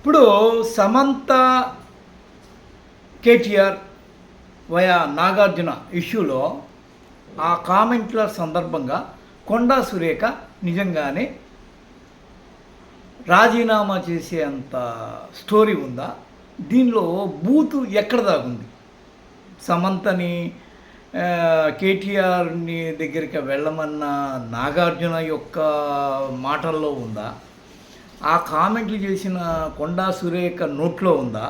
ఇప్పుడు సమంత కేటీఆర్ వయా నాగార్జున ఇష్యూలో ఆ కామెంట్ల సందర్భంగా కొండా సురేఖ నిజంగానే రాజీనామా చేసేంత స్టోరీ ఉందా? దీనిలో బూతు ఎక్కడ దాగుంది? సమంతని కేటీఆర్ని దగ్గరికి వెళ్ళమన్న నాగార్జున యొక్క మాటల్లో ఉందా? ఆ కామెంట్లు చేసిన కొండా సురేఖ నోట్లో ఉందా?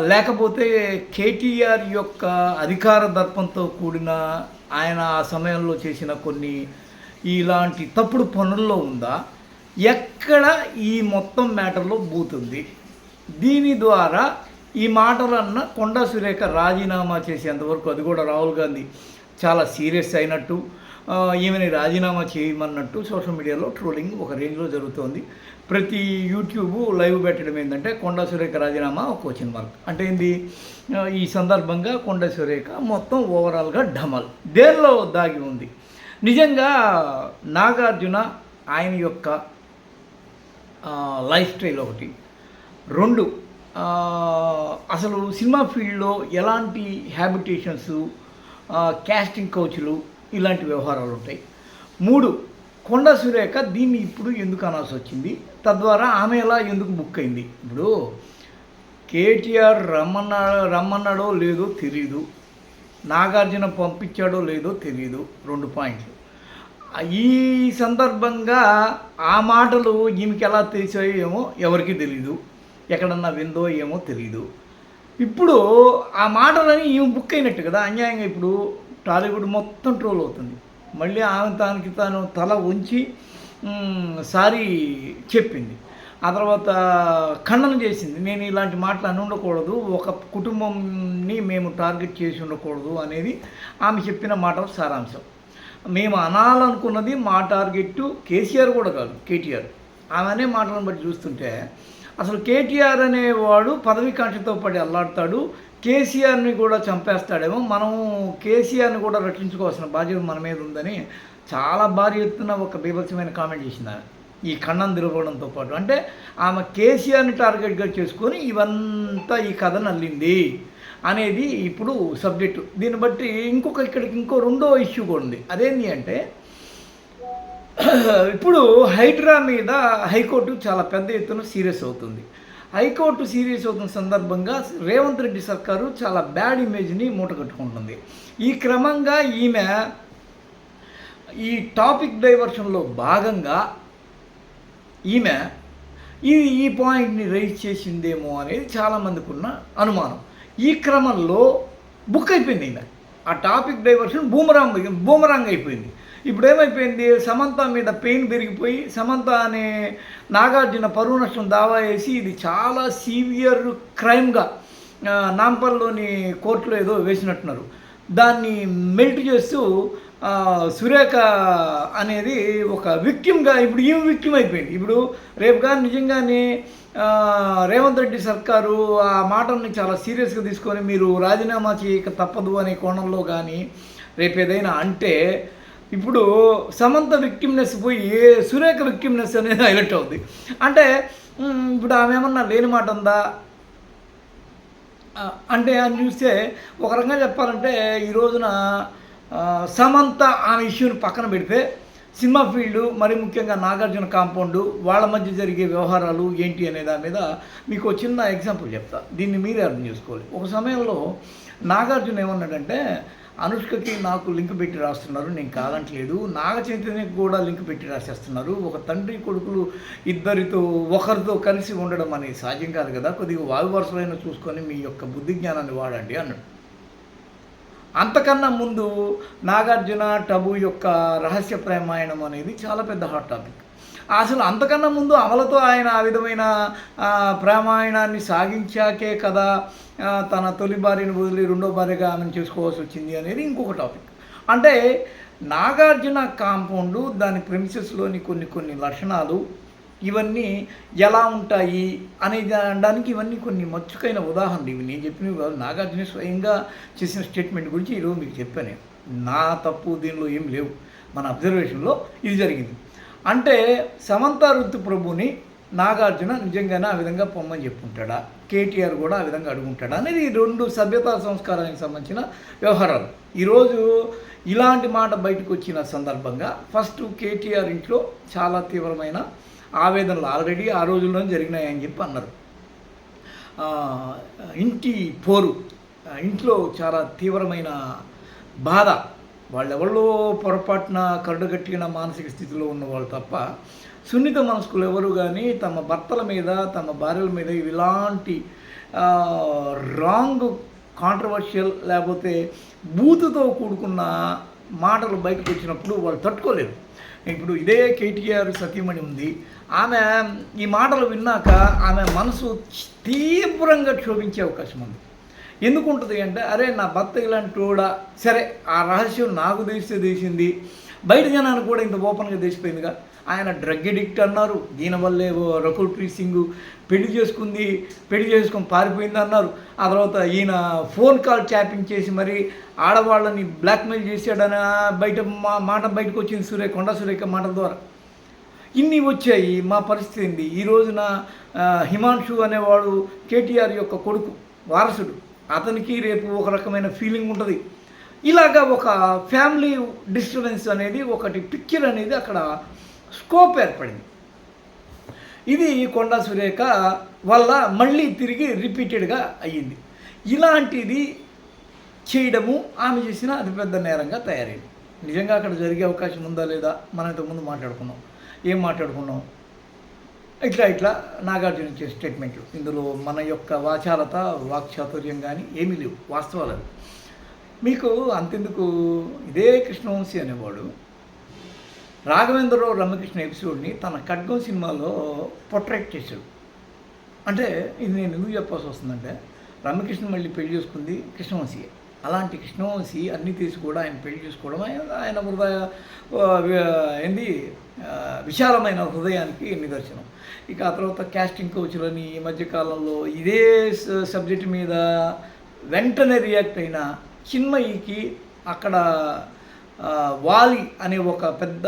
లేకపోతే కేటీఆర్ యొక్క అధికార దర్పంతో కూడిన ఆయన ఆ సమయంలో చేసిన కొన్ని ఇలాంటి తప్పుడు పనుల్లో ఉందా? ఎక్కడ ఈ మొత్తం మ్యాటర్లో బూతుంది దీని ద్వారా ఈ మాటలన్న కొండా సురేఖ రాజీనామా చేసేంతవరకు అది కూడా రాహుల్ గాంధీ చాలా సీరియస్ అయినట్టు ఈమెని రాజీనామా చేయమన్నట్టు సోషల్ మీడియాలో ట్రోలింగ్ ఒక రేంజ్లో జరుగుతోంది. ప్రతి యూట్యూబ్ లైవ్ పెట్టడం ఏంటంటే కొండా సురేఖ రాజీనామా ఒక క్వశ్చన్ మార్క్ అంటే ఏంది? ఈ సందర్భంగా కొండా సురేఖ మొత్తం ఓవరాల్గా ఢమల్. దేనిలో దాగి ఉంది? నిజంగా నాగార్జున ఆయన యొక్క లైఫ్ స్టైల్ ఒకటి. రెండు అసలు సినిమా ఫీల్డ్లో ఎలాంటి హ్యాబిటేషన్స్ క్యాస్టింగ్ కోచ్లు ఇలాంటి వ్యవహారాలు ఉంటాయి. మూడు కొండ సురేఖ దీన్ని ఇప్పుడు ఎందుకు అనాల్సి వచ్చింది? తద్వారా ఆమె ఎలా ఎందుకు బుక్ అయింది? ఇప్పుడు కేటీఆర్ రమ్మన్నా రమ్మన్నాడో లేదో తెలియదు నాగార్జున పంపించాడో లేదో తెలియదు రెండు పాయింట్లు. ఈ సందర్భంగా ఆ మాటలు ఈమెకి ఎలా తెలిసాయో ఏమో ఎవరికీ తెలియదు ఎక్కడన్నా విందో ఏమో తెలియదు ఇప్పుడు ఆ మాటలని ఈమె బుక్ అయినట్టు కదా అన్యాయంగా ఇప్పుడు టాలీవుడ్ మొత్తం ట్రోల్ అవుతుంది. మళ్ళీ ఆమె తానికి తాను తల ఉంచి సారీ చెప్పింది. ఆ తర్వాత ఖండన చేసింది. నేను ఇలాంటి మాటలు అని ఉండకూడదు. ఒక కుటుంబంని మేము టార్గెట్ చేసి ఉండకూడదు అనేది ఆమె చెప్పిన మాట సారాంశం. మేము అనాలనుకున్నది మా టార్గెట్ కేసీఆర్ కూడా కాదు కేటీఆర్. ఆమె అనే మాటలను బట్టి చూస్తుంటే అసలు కేటీఆర్ అనేవాడు పదవి కాంక్షతో పడి అల్లాడతాడు. కేసీఆర్ని కూడా చంపేస్తాడేమో. మనం కేసీఆర్ని కూడా రక్షించుకోవాల్సిన బాధ్యత మన మీద ఉందని చాలా భారీ ఎత్తున ఒక బీభత్సమైన కామెంట్ చేసింది ఆమె. ఈ కన్నం తిరగడంతో పాటు. అంటే ఆమె కేసీఆర్ని టార్గెట్గా చేసుకొని ఇవంతా ఈ కథ నల్లింది అనేది ఇప్పుడు సబ్జెక్టు. దీన్ని బట్టి ఇంకొక ఇక్కడికి ఇంకో రెండో ఇష్యూ కూడా ఉంది. అదేంటి అంటే ఇప్పుడు హైడ్రా మీద హైకోర్టు చాలా పెద్ద ఎత్తున సీరియస్ అవుతుంది. హైకోర్టు సీరియస్ అవుతున్న సందర్భంగా రేవంత్ రెడ్డి సర్కారు చాలా బ్యాడ్ ఇమేజ్ని మూటకట్టుకుంటుంది ఈ క్రమంగా ఈమె ఈ టాపిక్ డైవర్షన్లో భాగంగా ఈమె ఈ ఈ పాయింట్ని రైజ్ చేసిందేమో అనేది చాలామందికి ఉన్న అనుమానం. ఈ క్రమంలో బుక్ అయిపోయింది ఈమె. ఆ టాపిక్ డైవర్షన్ బూమరాంగ్ బూమరాంగ్ అయిపోయింది. ఇప్పుడు ఏమైపోయింది సమంత మీద పెయిన్ పెరిగిపోయి సమంత అనే నాగార్జున పరువు నష్టం దావా వేసి ఇది చాలా సీవియర్ క్రైమ్గా నాంపల్లోని కోర్టులో ఏదో వేసినట్టున్నారు. దాన్ని మెల్ట్ చేస్తూ సురేఖ అనేది ఒక విక్టిమ్గా ఇప్పుడు ఈమె విక్టిమ్ అయిపోయింది. ఇప్పుడు రేపుగా నిజంగానే రేవంత్ రెడ్డి సర్కారు ఆ మాటల్ని చాలా సీరియస్గా తీసుకొని మీరు రాజీనామా చేయక తప్పదు అనే కోణంలో కానీ రేపు ఏదైనా అంటే ఇప్పుడు సమంత విక్టిమ్నెస్ పోయి సురేఖ విక్టిమ్నెస్ అనేది హైలైట్ అవుతుంది అంటే ఇప్పుడు ఆమె ఏమన్నా లేని మాట ఉందా? అంటే అని చూస్తే ఒక రకంగా చెప్పాలంటే ఈ రోజున సమంత ఆమె ఇష్యూని పక్కన పెడితే సినిమా ఫీల్డ్ మరి ముఖ్యంగా నాగార్జున కాంపౌండ్ వాళ్ళ మధ్య జరిగే వ్యవహారాలు ఏంటి అనే దాని మీద మీకు చిన్న ఎగ్జాంపుల్ చెప్తా. దీన్ని మీరే అర్థం చేసుకోవాలి. ఒక సమయంలో నాగార్జున ఏమన్నాడంటే అనుష్కకి నాకు లింక్ పెట్టి రాస్తున్నారు నేను కాదంటలేదు. నాగ చైతన్యకి కూడా లింక్ పెట్టి రాసేస్తున్నారు. ఒక తండ్రి కొడుకులు ఇద్దరితో ఒకరితో కలిసి ఉండడం అనేది సాధ్యం కాదు కదా. కొద్దిగా వాయు వరుసలైన చూసుకొని మీ యొక్క బుద్ధి జ్ఞానాన్ని వాడండి అన్నాడు. అంతకన్నా ముందు నాగార్జున టబు యొక్క రహస్య ప్రేమాయణం అనేది చాలా పెద్ద హాట్ టాపిక్. అసలు అంతకన్నా ముందు అమలతో ఆయన ఆ విధమైన ప్రామాయణాన్ని సాగించాకే కదా తన తొలి భార్యను వదిలి రెండో భార్యగా ఆమెను చేసుకోవాల్సి వచ్చింది అనేది ఇంకొక టాపిక్. అంటే నాగార్జున కాంపౌండ్ దాని ప్రిమిసెస్లోని కొన్ని కొన్ని లక్షణాలు ఇవన్నీ ఎలా ఉంటాయి అనే అనడానికి ఇవన్నీ కొన్ని మచ్చుకైన ఉదాహరణలు. ఇవి నేను చెప్పినవి కాదు నాగార్జున స్వయంగా చేసిన స్టేట్మెంట్ గురించి ఈరోజు మీకు చెప్పాను. నా తప్పు దీనిలో ఏం లేవు. మన అబ్జర్వేషన్లో ఇది జరిగింది. అంటే సమంత ఋతు ప్రభుని నాగార్జున నిజంగానే ఆ విధంగా పొమ్మని చెప్పుకుంటాడా కేటీఆర్ కూడా ఆ విధంగా అడుగుంటాడా? అనేది ఈ రెండు సభ్యతా సంస్కారానికి సంబంధించిన వ్యవహారాలు. ఈరోజు ఇలాంటి మాట బయటకు వచ్చిన సందర్భంగా ఫస్ట్ కేటీఆర్ ఇంట్లో చాలా తీవ్రమైన ఆవేదనలు ఆల్రెడీ ఆ రోజుల్లోనే జరిగినాయని చెప్పి అన్నారు. ఇంటి పోరు ఇంట్లో చాలా తీవ్రమైన బాధ వాళ్ళెవరో పొరపాటున కరుడుగట్టిన మానసిక స్థితిలో ఉన్నవాళ్ళు తప్ప సున్నిత మనస్కులు ఎవరు కానీ తమ భర్తల మీద తమ భార్యల మీద ఇలాంటి రాంగ్ కాంట్రవర్షియల్ లేకపోతే బూతుతో కూడుకున్న మాటలు బయటకు వచ్చినప్పుడు వాళ్ళు తట్టుకోలేరు. ఇప్పుడు ఇదే కేటీఆర్ సతీమణి ఉంది. ఆమె ఈ మాటలు విన్నాక ఆమె మనసు తీవ్రంగా క్షోభించే అవకాశం ఉంది. ఎందుకు ఉంటుంది అంటే అరే నా భర్త ఇలాంటి కూడా సరే ఆ రహస్యం నాకు తెలిస్తే తెలిసింది. బయట జనానికి కూడా ఇంత ఓపెన్గా తెలిసిపోయిందిగా. ఆయన డ్రగ్ ఎడిక్ట్ అన్నారు. దీనివల్లే ఓ ప్రీత్ సింగ్ పెళ్ళి చేసుకుంది పెళ్ళి చేసుకొని పారిపోయింది అన్నారు. ఆ తర్వాత ఈయన ఫోన్ కాల్ ట్యాపింగ్ చేసి మరి ఆడవాళ్ళని బ్లాక్మెయిల్ చేశాడని బయట మా మాట బయటకు వచ్చింది సురేఖ కొండ సురేఖ మాట ద్వారా. ఇన్ని వచ్చాయి మా పరిస్థితి ఏంది? ఈ రోజున హిమాంషు హిమాంశు అనేవాడు కేటీఆర్ యొక్క కొడుకు వారసుడు. అతనికి రేపు ఒక రకమైన ఫీలింగ్ ఉంటుంది. ఇలాగా ఒక ఫ్యామిలీ డిస్టర్బెన్స్ అనేది ఒకటి పిక్చర్ అనేది అక్కడ స్కోప్ ఏర్పడింది. ఇది కొండా సురేఖ వల్ల మళ్ళీ తిరిగి రిపీటెడ్గా అయ్యింది. ఇలాంటిది చేయడము ఆమె చేసిన అతిపెద్ద నేరంగా తయారైంది. నిజంగా అక్కడ జరిగే అవకాశం ఉందా లేదా? మనం ఇంతకుముందు మాట్లాడుకున్నాం. ఏం మాట్లాడుకున్నాం? ఇట్లా ఇట్లా నాగార్జున ఇచ్చే స్టేట్మెంట్లు ఇందులో మన యొక్క వాచాలత వాక్చాతుర్యం కానీ ఏమీ లేవు వాస్తవాలు అవి. మీకు అంతెందుకు? ఇదే కృష్ణవంశీ అనేవాడు రాఘవేంద్రరావు రమకృష్ణ ఎపిసోడ్ని తన ఖడ్గం సినిమాలో పొట్రాక్ట్ చేశాడు. అంటే ఇది నేను ఎందుకు చెప్పాల్సి వస్తుందంటే రమకృష్ణ మళ్ళీ పెళ్ళి చేసుకుంది కృష్ణవంశీయే. అలాంటి కృష్ణవంశీ అన్నీ తీసి కూడా ఆయన పెళ్ళి చేసుకోవడం ఆయన ఆయన హృదయ ఏంది? విశాలమైన హృదయానికి నిదర్శనం. ఇక ఆ తర్వాత క్యాస్టింగ్ కోచ్లని ఈ మధ్యకాలంలో ఇదే సబ్జెక్ట్ మీద వెంటనే రియాక్ట్ అయిన చిన్మయికి అక్కడ వాలి అనే ఒక పెద్ద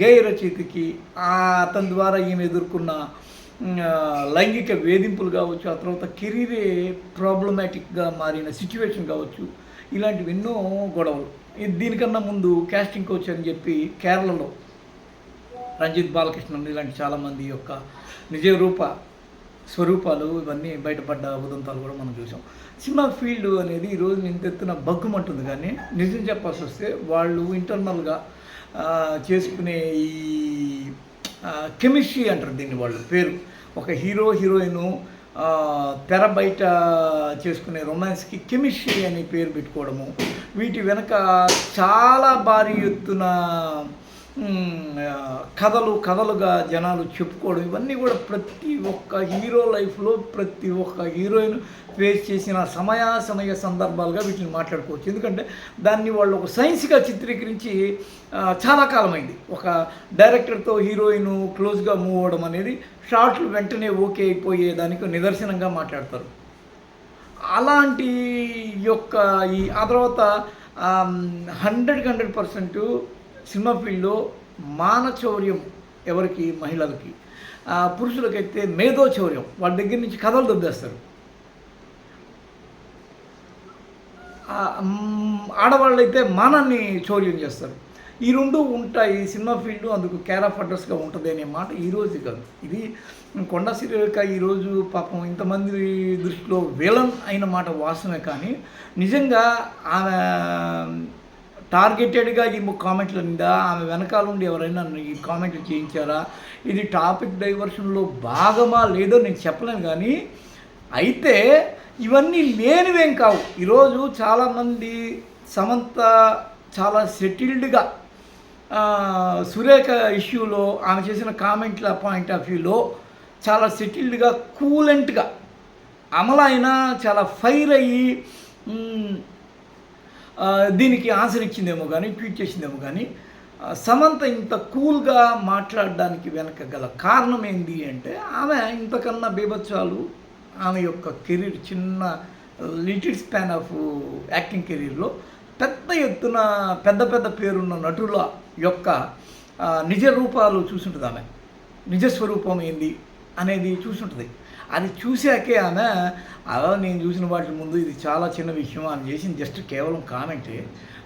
గేయ రచయితకి అతని ద్వారా ఈమె ఎదుర్కొన్న లైంగిక వేధింపులు కావచ్చు ఆ తర్వాత కెరీరే ప్రాబ్లమాటిక్గా మారిన సిచ్యువేషన్ కావచ్చు ఇలాంటివి ఎన్నో గొడవలు. దీనికన్నా ముందు క్యాస్టింగ్ కోచ్ అని చెప్పి కేరళలో రంజిత్ బాలకృష్ణన్ ఇలాంటి చాలామంది యొక్క నిజ రూప స్వరూపాలు ఇవన్నీ బయటపడ్డ ఉదంతాలు కూడా మనం చూసాం. సినిమా ఫీల్డ్ అనేది ఈరోజు ఇంత ఎత్తున బగ్గుమంటుంది కానీ నిజం చెప్పాల్సి వస్తే వాళ్ళు ఇంటర్నల్గా చేసుకునే ఈ కెమిస్ట్రీ అంటారు దీన్ని వాళ్ళు పేరు. ఒక హీరో హీరోయిన్ తెర బయట చేసుకునే రొమాన్స్కి కెమిస్ట్రీ అని పేరు పెట్టుకోవడము వీటి వెనక చాలా భారీ ఎత్తున కథలు కథలుగా జనాలు చెప్పుకోవడం ఇవన్నీ కూడా ప్రతి ఒక్క హీరో లైఫ్లో ప్రతి ఒక్క హీరోయిన్ ఫేస్ చేసిన సమయాసమయ సమయ సందర్భాలుగా వీటిని మాట్లాడుకోవచ్చు. ఎందుకంటే దాన్ని వాళ్ళు ఒక సైన్స్గా చిత్రీకరించి చాలా కాలమైంది. ఒక డైరెక్టర్తో హీరోయిన్ క్లోజ్గా మూవ్ అవ్వడం అనేది షార్ట్లు వెంటనే ఓకే అయిపోయే దానికి నిదర్శనంగా మాట్లాడతారు. అలాంటి యొక్క ఈ ఆ తర్వాత హండ్రెడ్కి హండ్రెడ్ పర్సెంట్ సినిమా ఫీల్డ్లో మానచౌర్యం ఎవరికి? మహిళలకి. పురుషులకైతే మేధోచౌర్యం. వాళ్ళ దగ్గర నుంచి కథలు దొబ్బేస్తారు. ఆడవాళ్ళైతే మానాన్ని చౌర్యం చేస్తారు. ఈ రెండు ఉంటాయి సినిమా ఫీల్డ్ అందుకు కేర్ ఆఫ్ అడ్రస్గా ఉంటుంది అనే మాట ఈరోజు కాదు. ఇది కొండ సిరిక ఈరోజు పాపం ఇంతమంది దృష్టిలో విలన్ అయిన మాట వాసమే కానీ నిజంగా ఆమె టార్గెటెడ్గా ఈ కామెంట్ల మీద ఆమె వెనకాల ఉండి ఎవరైనా ఈ కామెంట్లు చేయించారా? ఇది టాపిక్ డైవర్షన్లో భాగమా లేదో నేను చెప్పలేను కానీ అయితే ఇవన్నీ లేనివేం కావు. ఈరోజు చాలామంది సమంత చాలా సెటిల్డ్గా సురేఖ ఇష్యూలో ఆమె చేసిన కామెంట్ల పాయింట్ ఆఫ్ వ్యూలో చాలా సెటిల్డ్గా కూలెంట్గా అమలైన చాలా ఫైర్ అయ్యి దీనికి ఆన్సర్ ఇచ్చిందేమో కానీ ట్వీట్ చేసిందేమో కానీ సమంత ఇంత కూల్గా మాట్లాడడానికి వెనక గల కారణం ఏంటి అంటే ఆమె ఇంతకన్నా బీభత్సాలు. ఆమె యొక్క కెరీర్ చిన్న లిటిల్ స్పాన్ ఆఫ్ యాక్టింగ్ కెరీర్లో పెద్ద ఎత్తున పెద్ద పెద్ద పేరున్న నటుల యొక్క నిజ రూపాలు చూసుంటుంది ఆమె. నిజ స్వరూపం ఏంది అనేది చూసుంటుంది. అది చూశాకే ఆమె అలా నేను చూసిన వాటి ముందు ఇది చాలా చిన్న విషయం అని చేసింది జస్ట్ కేవలం కామెంటే.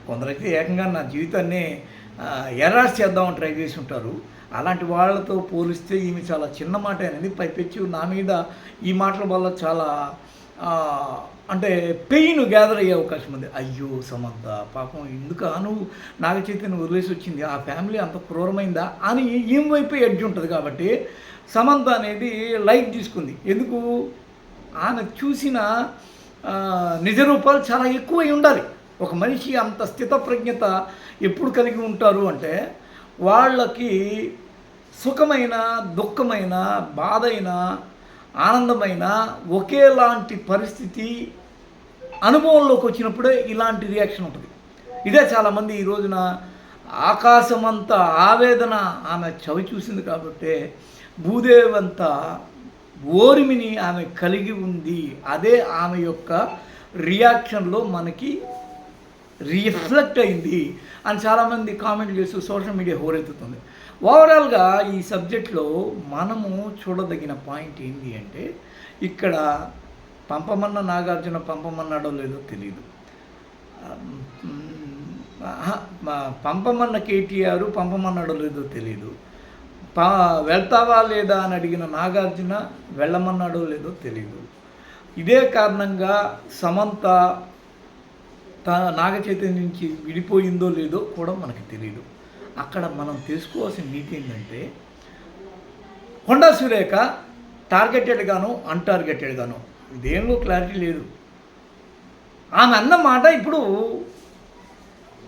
కొందరైతే ఏకంగా నా జీవితాన్ని ఎర్రాస్ చేద్దామని ట్రై చేసి ఉంటారు. అలాంటి వాళ్ళతో పోలిస్తే ఈమె చాలా చిన్న మాట అనేది పైపెచ్చు. నా మీద ఈ మాటల వల్ల చాలా అంటే పెయిన్ గ్యాదర్ అయ్యే అవకాశం ఉంది. అయ్యో సమంత పాపం ఎందుకు నువ్వు నాగ చైతన్య వదిలేసి వచ్చింది. ఆ ఫ్యామిలీ అంత క్రూరమైందా అని ఏం వైపు ఎడ్జ్ ఉంటుంది కాబట్టి సమంత అనేది లైట్ తీసుకుంది. ఎందుకు? ఆమె చూసిన నిజ రూపాలు చాలా ఎక్కువై ఉండాలి. ఒక మనిషి అంత స్థితప్రజ్ఞత ఎప్పుడు కలిగి ఉంటారు అంటే వాళ్ళకి సుఖమైన దుఃఖమైన బాధైన ఆనందమైన ఒకేలాంటి పరిస్థితి అనుభవంలోకి వచ్చినప్పుడే ఇలాంటి రియాక్షన్ ఉంటుంది. ఇదే చాలామంది ఈ రోజున ఆకాశమంత ఆవేదన ఆమె చవి చూసింది కాబట్టి భూదేవంత ఓరిమిని ఆమె కలిగి ఉంది. అదే ఆమె యొక్క రియాక్షన్లో మనకి రిఫ్లెక్ట్ అయింది అని చాలామంది కామెంట్ చేస్తూ సోషల్ మీడియా హోరెత్తుతుంది. ఓవరాల్గా ఈ సబ్జెక్ట్లో మనము చూడదగిన పాయింట్ ఏంటి అంటే ఇక్కడ పంపమన్న నాగార్జున పంపమన్నాడో లేదో తెలియదు పంపమన్న కేటీఆర్ పంపమన్నాడో లేదో తెలియదు పా వెళ్తావా లేదా అని అడిగిన నాగార్జున వెళ్ళమన్నాడో లేదో తెలియదు ఇదే కారణంగా సమంత నాగ చైతన్యం నుంచి విడిపోయిందో లేదో కూడా మనకి తెలియదు అక్కడ మనం తెలుసుకోవాల్సిన నీతి ఏంటంటే హోండా సురేఖ టార్గెటెడ్ గాను అన్టార్గెటెడ్ గాను దేనిలో క్లారిటీ లేదు. ఆమె అన్న మాట ఇప్పుడు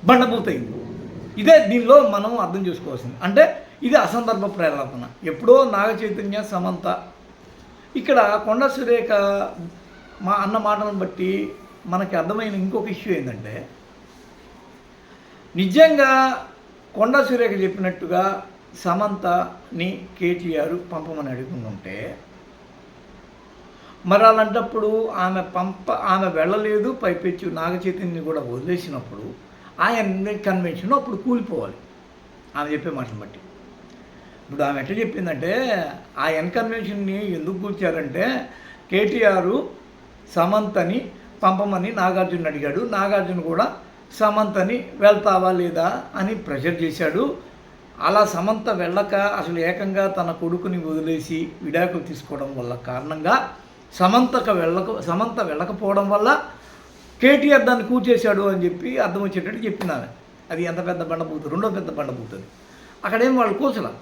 బండబూతయింది ఇదే దీనిలో మనం అర్థం చేసుకోవాల్సింది. అంటే ఇది అసందర్భ ప్రేరేపణ. ఎప్పుడో నాగ చైతన్య సమంత ఇక్కడ కొండ సురేఖ మా అన్న మాటలను బట్టి మనకి అర్థమైన ఇంకొక ఇష్యూ ఏంటంటే నిజంగా కొండ సురేఖ చెప్పినట్టుగా సమంతని కేటీఆర్ పంపమని అడుగుతుంటే మరి అలాంటప్పుడు ఆమె పంప ఆమె వెళ్ళలేదు పైపెచ్చు నాగచైతన్యని కూడా వదిలేసినప్పుడు ఆయన కన్వెన్షన్ అప్పుడు కూలిపోవాలి. ఆమె చెప్పే మాటను బట్టి. ఇప్పుడు ఆమె ఎట్లా చెప్పిందంటే ఆ ఎన్కన్వెన్షన్ని ఎందుకు కూర్చారంటే కేటీఆర్ సమంతని పంపమని నాగార్జున అడిగాడు. నాగార్జున కూడా సమంతని వెళ్తావా లేదా అని ప్రెషర్ చేశాడు. అలా సమంత వెళ్ళక అసలు ఏకంగా తన కొడుకుని వదిలేసి విడాకులు తీసుకోవడం వల్ల కారణంగా సమంతక వెళ్ళక సమంత వెళ్ళకపోవడం వల్ల కేటీఆర్ దాన్ని కూర్చేశాడు అని చెప్పి అర్థం వచ్చేటట్టు చెప్పినాను అది ఎంత పెద్ద బండబూతుంది రెండో పెద్ద బండబూతుంది అక్కడేం వాళ్ళు కూర్చోలే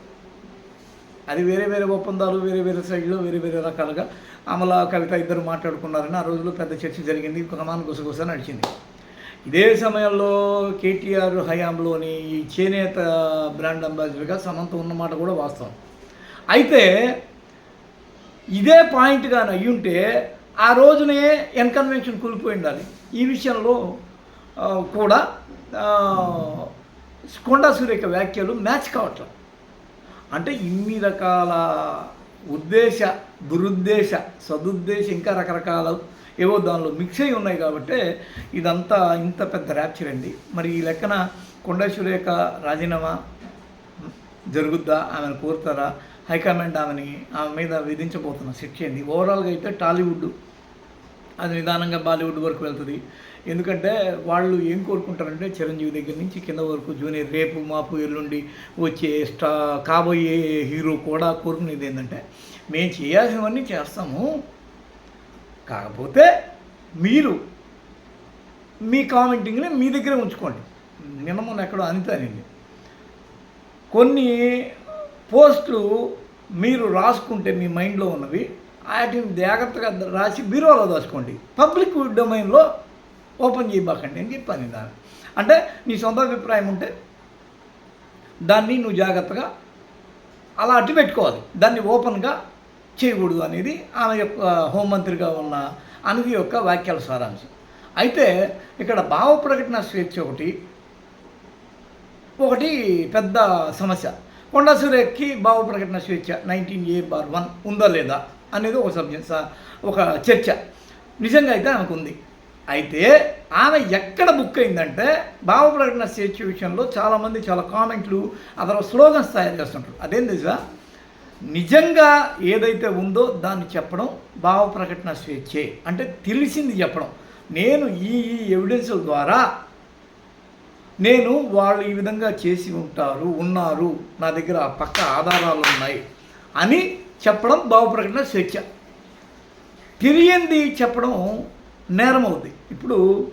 అది వేరే వేరే ఒప్పందాలు వేరే వేరే సైడ్లో వేరే వేరే రకాలుగా అమల కవిత ఇద్దరు మాట్లాడుకున్నారని ఆ రోజుల్లో పెద్ద చర్చ జరిగింది. కొంతమంది గుసగుస నడిచింది. ఇదే సమయంలో కేటీఆర్ హయాంలోని ఈ చేనేత బ్రాండ్ అంబాసిడర్గా సమంత ఉన్నమాట కూడా వాస్తవం. అయితే ఇదే పాయింట్ కానీ అయ్యుంటే ఆ రోజునే ఎన్కన్వెన్షన్ కూలిపోయి ఉండాలి ఈ విషయంలో కూడా కొండా సురేఖ వ్యాఖ్యలు మ్యాచ్ కావట్లేదు అంటే ఇన్ని రకాల ఉద్దేశ దురుద్దేశ సదుద్దేశ ఇంకా రకరకాల ఏవో దానిలో మిక్స్ అయి ఉన్నాయి కాబట్టి ఇదంతా ఇంత పెద్ద ర్యాప్చర్ అండి. మరి ఈ లెక్కన కొండేశ్వరి యొక్క రాజీనామా జరుగుద్దా? ఆమెను కోరుతారా? హైకమాండ్ ఆమెని ఆమె మీద విధించబోతున్న శిక్ష ఏంది? ఓవరాల్గా అయితే టాలీవుడ్ అది నిదానంగా బాలీవుడ్ వరకు వెళ్తుంది. ఎందుకంటే వాళ్ళు ఏం కోరుకుంటారంటే చిరంజీవి దగ్గర నుంచి కింద వరకు జూనియర్ రేపు మాపు ఎల్లుండి వచ్చే స్టా కాబోయే హీరో కూడా కోరుకునేది ఏంటంటే మేము చేయాల్సినవన్నీ చేస్తాము. కాకపోతే మీరు మీ కామెంటింగ్ని మీ దగ్గరే ఉంచుకోండి. నిన్న మొన్న ఎక్కడో అనిత కొన్ని పోస్టులు మీరు రాసుకుంటే మీ మైండ్లో ఉన్నవి వాటిని జాగ్రత్తగా రాసి బీరోలో దాచుకోండి పబ్లిక్ డొమైన్లో ఓపెన్ చేయబాకండి అని చెప్పాను దాన్ని అంటే నీ సొంత అభిప్రాయం ఉంటే దాన్ని నువ్వు జాగ్రత్తగా అలా అట్టి పెట్టుకోవాలి. దాన్ని ఓపెన్గా చేయకూడదు అనేది ఆమె యొక్క హోంమంత్రిగా ఉన్న అనిది యొక్క వాక్యాల సారాంశం. అయితే ఇక్కడ భావ ప్రకటన స్వేచ్ఛ ఒకటి ఒకటి పెద్ద సమస్య. కొండా సురేఖ్కి భావ ప్రకటన స్వేచ్ఛ నైన్టీన్ ఏ బార్ వన్ ఉందా లేదా అనేది ఒక సబ్జెక్ట్ ఒక చర్చ. నిజంగా అయితే ఆమెకు ఉంది అయితే ఆమె ఎక్కడ బుక్ అయిందంటే భావ ప్రకటన స్వేచ్ఛ విషయంలో చాలామంది చాలా కామెంట్లు అతను స్లోగన్స్ తయారు చేస్తుంటారు. అదేం తెలుసా? నిజంగా ఏదైతే ఉందో దాన్ని చెప్పడం భావ ప్రకటన స్వేచ్ఛే. అంటే తెలిసింది చెప్పడం. నేను ఈ ఈ ఎవిడెన్సుల ద్వారా నేను వాళ్ళు ఈ విధంగా చేసి ఉంటారు ఉన్నారు నా దగ్గర పక్క ఆధారాలు ఉన్నాయి అని చెప్పడం భావ ప్రకటన స్వేచ్ఛ. తెలియంది చెప్పడం నేరం అవుద్ది ఇప్పుడు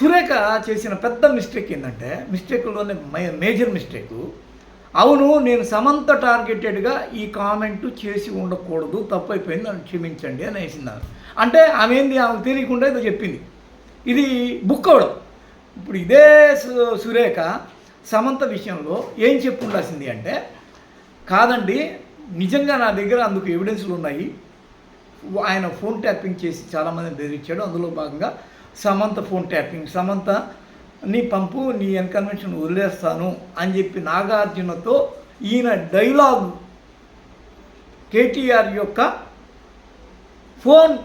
సురేఖ చేసిన పెద్ద మిస్టేక్ ఏంటంటే మిస్టేక్లోనే మేజర్ మిస్టేకు అవును నేను సమంత టార్గెటెడ్గా ఈ కామెంట్ చేసి ఉండకూడదు తప్పు అయిపోయింది నన్ను క్షమించండి అని వేసింది అంటే ఆమె ఏంది ఆమె తెలియకుండా ఏదో చెప్పింది. ఇది బుక్ అవడం ఇప్పుడు ఇదే సు- సురేఖ సమంత విషయంలో ఏం చెప్పుండాల్సింది అంటే కాదండి నిజంగా నా దగ్గర అందుకు ఎవిడెన్స్లు ఉన్నాయి. ఆయన ఫోన్ ట్యాపింగ్ చేసి చాలామంది బెదిరించాడు. అందులో భాగంగా సమంత ఫోన్ ట్యాపింగ్ సమంత నీ పంపు నీ ఎన్కన్వెన్షన్ వదిలేస్తాను అని చెప్పి నాగార్జునతో ఈయన డైలాగ్ కేటీఆర్ యొక్క ఫోన్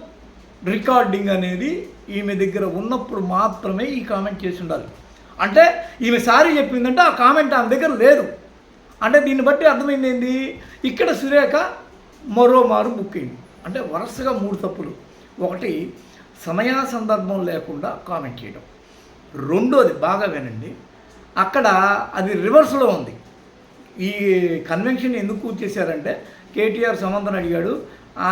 రికార్డింగ్ అనేది ఈమె దగ్గర ఉన్నప్పుడు మాత్రమే ఈ కామెంట్ చేసి ఉండాలి. అంటే ఈమె సారీ చెప్పిందంటే ఆ కామెంట్ ఆమె దగ్గర లేదు. అంటే దీన్ని బట్టి అర్థమైంది ఏంది ఇక్కడ సురేఖ మరోమారు బుక్ అయింది. అంటే వరుసగా మూడు తప్పులు. ఒకటి సమయా సందర్భం లేకుండా కామెంట్ చేయడం. రెండోది బాగా వినండి. అక్కడ అది రివర్స్లో ఉంది. ఈ కన్వెన్షన్ ఎందుకు చేశారంటే కేటీఆర్ సమంతను అడిగాడు ఆ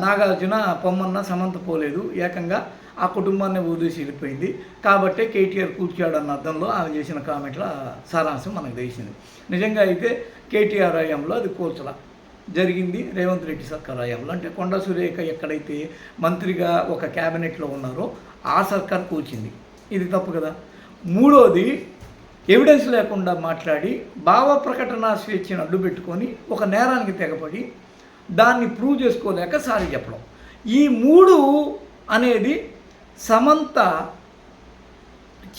నాగార్జున పొమ్మన్న సమంత పోలేదు. ఏకంగా ఆ కుటుంబాన్ని వదిలేసి వెళ్ళిపోయింది. కాబట్టి కేటీఆర్ కూర్చాడు అన్న అర్థంలో ఆమె చేసిన కామెంట్ల సారాంశం మనకు తెలిసింది. నిజంగా అయితే కేటీఆర్ హయాంలో అది కూల్చల. జరిగింది రేవంత్ రెడ్డి సర్కార్ హయాంలో. అంటే కొండ సురేఖ ఎక్కడైతే మంత్రిగా ఒక క్యాబినెట్లో ఉన్నారో ఆ సర్కార్ కూర్చింది. ఇది తప్పు కదా. మూడోది ఎవిడెన్స్ లేకుండా మాట్లాడి భావ ప్రకటన స్వేచ్ఛను అడ్డు పెట్టుకొని ఒక నేరానికి తెగపడి దాన్ని ప్రూవ్ చేసుకోలేక సారీ చెప్పడం. ఈ మూడు అనేది సమంత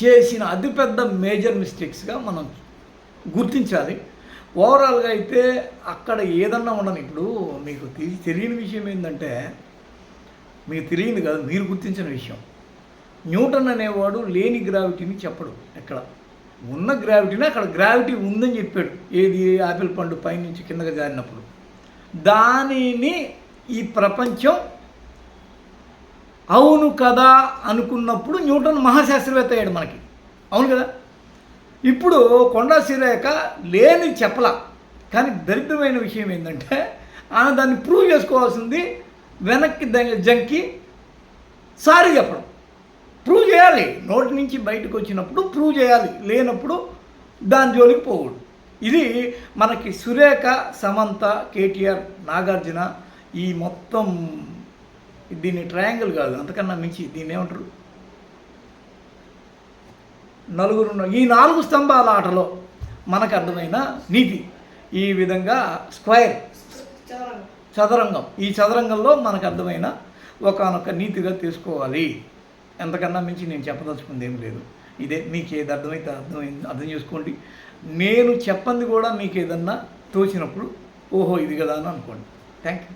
చేసిన అతిపెద్ద మేజర్ మిస్టేక్స్గా మనం గుర్తించాలి. ఓవరాల్గా అయితే అక్కడ ఏదన్నా ఉండను ఇప్పుడు మీకు తెలియని విషయం ఏంటంటే మీకు తెలియదు కదా మీరు గుర్తించిన విషయం. న్యూటన్ అనేవాడు లేని గ్రావిటీని చెప్పడు ఎక్కడ? ఉన్న గ్రావిటీని అక్కడ గ్రావిటీ ఉందని చెప్పాడు. ఏది? ఆపిల్ పండు పైనుంచి కిందకి జారినప్పుడు. దానిని ఈ ప్రపంచం అవును కదా అనుకున్నప్పుడు న్యూటన్ మహాశాస్త్రవేత్త అయ్యాడు మనకి. అవును కదా? ఇప్పుడు కొండా సిరేక లేని చెప్పల. కానీ దరిద్రమైన విషయం ఏంటంటే ఆమె దాన్ని ప్రూవ్ చేసుకోవాల్సింది వెనక్కి జంకి సారీ చెప్పడం. ప్రూవ్ చేయాలి. నోటి నుంచి బయటకు వచ్చినప్పుడు ప్రూవ్ చేయాలి. లేనప్పుడు దాని జోలికి పోకూడదు. ఇది మనకి సురేఖ సమంత కేటీఆర్ నాగార్జున ఈ మొత్తం దీన్ని ట్రయాంగిల్ కాదు. అంతకన్నా మించి దీన్ని ఏమంటారు? నలుగురు ఈ నాలుగు స్తంభాల ఆటలో మనకు అర్థమైన నీతి. ఈ విధంగా స్క్వైర్ చదరంగం. ఈ చదరంగంలో మనకు అర్థమైన ఒకనొక నీతిగా తీసుకోవాలి. ఎంతకన్నా మించి నేను చెప్పదలుచుకుంది ఏం లేదు. ఇదే మీకు ఏది అర్థమైతే అర్థమైంది అర్థం చేసుకోండి. నేను చెప్పంది కూడా మీకు ఏదన్నా తోచినప్పుడు ఓహో ఇది కదా అని అనుకోండి. Thank you